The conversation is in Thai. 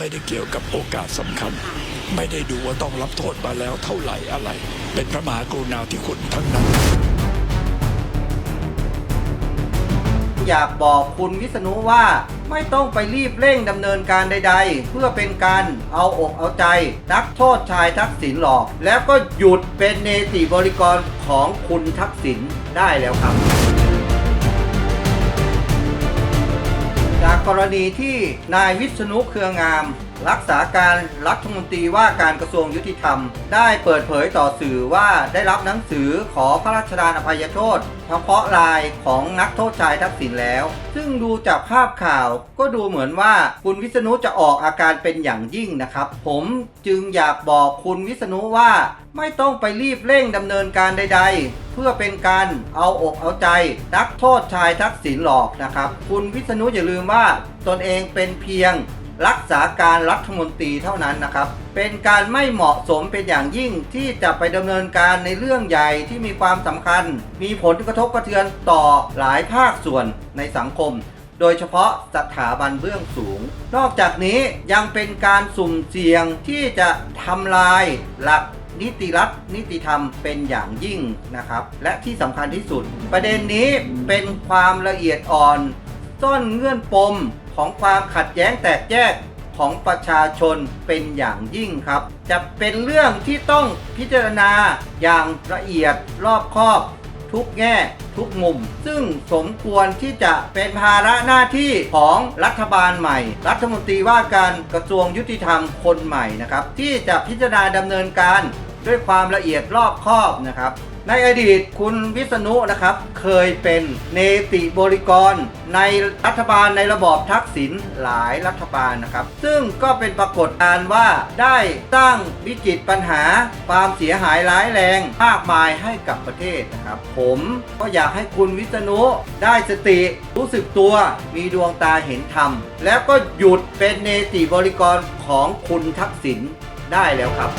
ไม่ได้เกี่ยวกับโอกาสสำคัญ ไม่ได้ดูว่าต้องรับโทษมาแล้วเท่าไหร่อะไร เป็นพระมหากรุณาธิคุณทั้งนั้น อยากบอกคุณวิษณุว่าไม่ต้องไปรีบเร่งดำเนินการใดๆ เพื่อเป็นการเอาอกเอาใจ นักโทษชายทักษิณหลอก แล้วก็หยุดเป็นเนติบริกรของคุณทักษิณได้แล้วครับ กรณีที่นายวิษณุเครืองามรักษาการรัฐมนตรีว่าการกระทรวงยุติธรรม ได้เปิดเผยต่อสื่อว่าได้รับหนังสือขอพระราชทานอภัยโทษ เฉพาะรายของนักโทษชายทักษิณแล้ว ซึ่งดูจากภาพข่าวก็ดูเหมือนว่าคุณวิษณุจะออกอาการเป็นอย่างยิ่งนะครับ ผมจึงอยากบอกคุณวิษณุว่าไม่ต้องไปรีบเร่งดำเนินการใด ๆ เพื่อเป็นการเอาอกเอาใจ นักโทษชายทักษิณหลอกนะครับ คุณวิษณุอย่าลืมว่าตนเองเป็นเพียง รักษาการรัฐมนตรีเท่านั้นนะครับ เป็นการไม่เหมาะสมเป็นอย่างยิ่งที่จะไปดำเนินการในเรื่องใหญ่ที่มีความสำคัญ มีผลกระทบกระเทือนต่อหลายภาคส่วนในสังคม โดยเฉพาะสถาบันเบื้องสูง นอกจากนี้ยังเป็นการสุ่มเสี่ยงที่จะทำลายหลักนิติรัฐนิติธรรมเป็นอย่างยิ่งนะครับ และที่สำคัญที่สุด ประเด็นนี้เป็นความละเอียดอ่อนซ่อนเงื่อนปม ของความขัดแย้งแตกแยกของประชาชนเป็นอย่างยิ่งครับ จะเป็นเรื่องที่ต้องพิจารณาอย่างละเอียดรอบคอบ ทุกแง่ทุกมุม ซึ่งสมควรที่จะเป็นภาระหน้าที่ของรัฐบาลใหม่ รัฐมนตรีว่าการกระทรวงยุติธรรมคนใหม่นะครับ ที่จะพิจารณาดำเนินการด้วยความละเอียดรอบคอบนะครับ ในอดีตคุณวิษณุนะครับเคยเป็นเนติบริกร ในรัฐบาลในระบอบทักษิณหลายรัฐบาลนะครับ ซึ่งก็เป็นปรากฏการณ์ว่าได้ตั้งวิกฤตปัญหาความเสียหายร้ายแรงมากมายให้กับประเทศนะครับ ผมก็อยากให้คุณวิษณุได้สติรู้สึกตัวมีดวงตาเห็นธรรม แล้วก็หยุดเป็นเนติบริกรของคุณทักษิณได้แล้วครับ